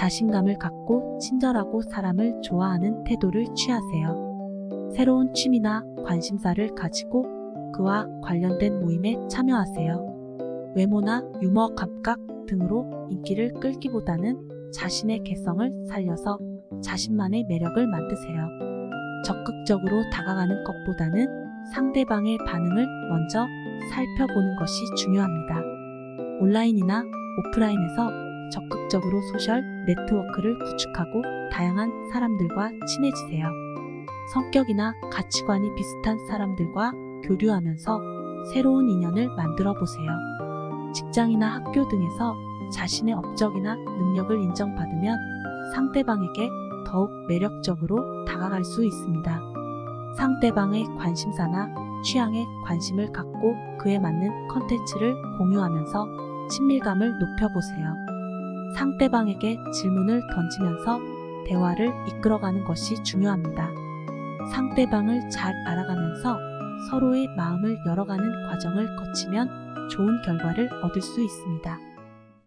자신감을 갖고 친절하고 사람을 좋아하는 태도를 취하세요. 새로운 취미나 관심사를 가지고 그와 관련된 모임에 참여하세요. 외모나 유머 감각 등으로 인기를 끌기보다는 자신의 개성을 살려서 자신만의 매력을 만드세요. 적극적으로 다가가는 것보다는 상대방의 반응을 먼저 살펴보는 것이 중요합니다. 온라인이나 오프라인에서 적극적으로 소셜 네트워크를 구축하고 다양한 사람들과 친해지세요. 성격이나 가치관이 비슷한 사람들과 교류하면서 새로운 인연을 만들어 보세요. 직장이나 학교 등에서 자신의 업적이나 능력을 인정받으면 상대방에게 더욱 매력적으로 다가갈 수 있습니다. 상대방의 관심사나 취향에 관심을 갖고 그에 맞는 컨텐츠를 공유하면서 친밀감을 높여보세요. 상대방에게 질문을 던지면서 대화를 이끌어가는 것이 중요합니다. 상대방을 잘 알아가면서 서로의 마음을 열어가는 과정을 거치면 좋은 결과를 얻을 수 있습니다.